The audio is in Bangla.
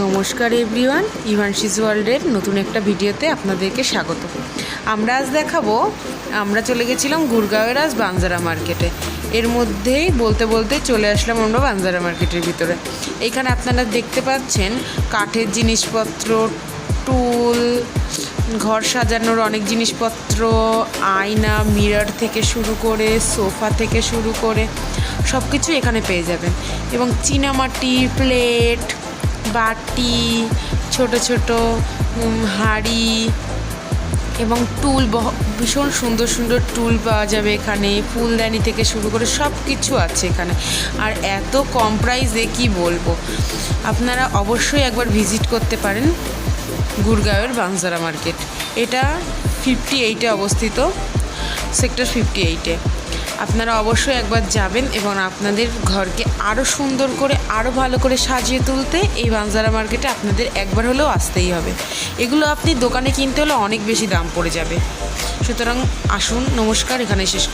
নমস্কার এভরিওয়ান ইভানশিস ওয়ার্ল্ডের নতুন একটা ভিডিওতে আপনাদেরকে স্বাগত। আমরা আজ দেখাবো, আমরা চলে গেছিলাম গুরগাঁওয়ের আজ বাঞ্জারা মার্কেটে এর মধ্যেই বলতে বলতে চলে আসলাম আমরা বানজারা মার্কেটের ভিতরে। এখানে আপনারা দেখতে পাচ্ছেন কাঠের জিনিসপত্র, টুল, ঘর সাজানোর অনেক জিনিসপত্র, আয়না মিরর থেকে শুরু করে, সোফা থেকে শুরু করে সব কিছু এখানে পেয়ে যাবেন। এবং চীনামাটি, প্লেট, বাটি, ছোট ছোট হাঁড়ি এবং টুল ভীষণ সুন্দর সুন্দর টুল পাওয়া যাবে এখানে, ফুলদানি থেকে শুরু করে সব কিছু আছে এখানে। আর এত কম প্রাইসে কি বলব? আপনারা অবশ্যই একবার ভিজিট করতে পারেন গুরগাঁওয়ের বাংজারা মার্কেট। এটা ফিফটি এইটে অবস্থিত সেক্টর ফিফটি এইটে আপনারা অবশ্যই একবার যাবেন এবং আপনাদের ঘরকে আরও সুন্দর করে আরও ভালো করে সাজিয়ে তুলতে এই বাংজারা মার্কেটে আপনাদের একবার হলেও আসতেই হবে। এগুলো আপনি দোকানে কিনতে হলে অনেক বেশি দাম পড়ে যাবে। সুতরাং আসুন, নমস্কার এখানে শেষ